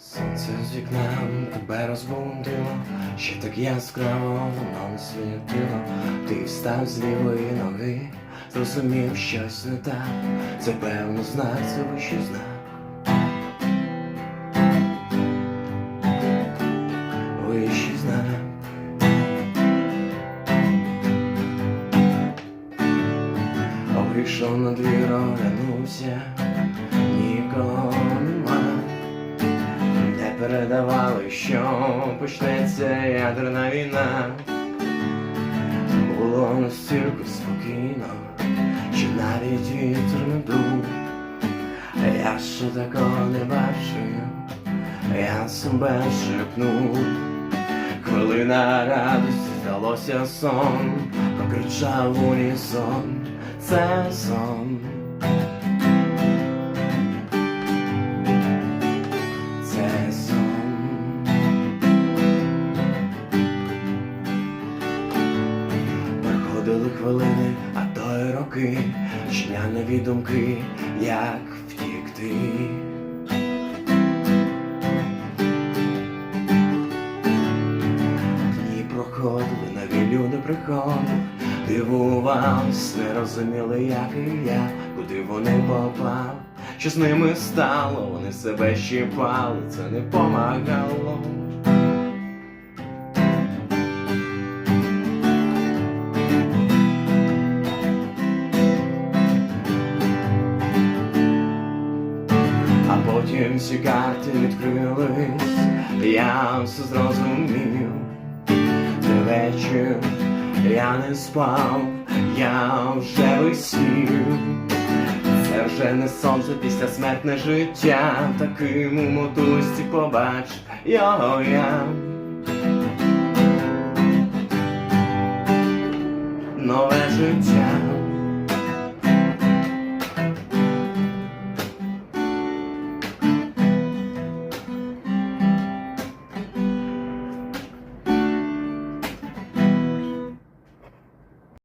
Сонце з вікна тебе розбудило, ще так яскраво воно не світило. Ти встав з лівої ноги, зрозумів щось не так. Це певно знак, це вищий знак. Вищий знак. Вийшов на двір, оглянувся, передавали, що почнеться ядерна війна. Було настільки спокійно, що навіть вітер не дув. Я ще такого не бачив, я себе шепнув. Хвилина радості здалося сон, прокричав унісон, це сон. Проходили хвилини, а то й роки, нові думки, як втікти. Дні проходили, нові люди приходили, дивувались, не розуміли, як і я, куди вони попали, що з ними стало, вони себе щипали, це не помагало. Потім всі карти відкрились, я все зрозумів. Це вечір я не спав, я вже висів. Це вже не сонце після смертне життя, таким у мотузці побачив його я. Нове життя.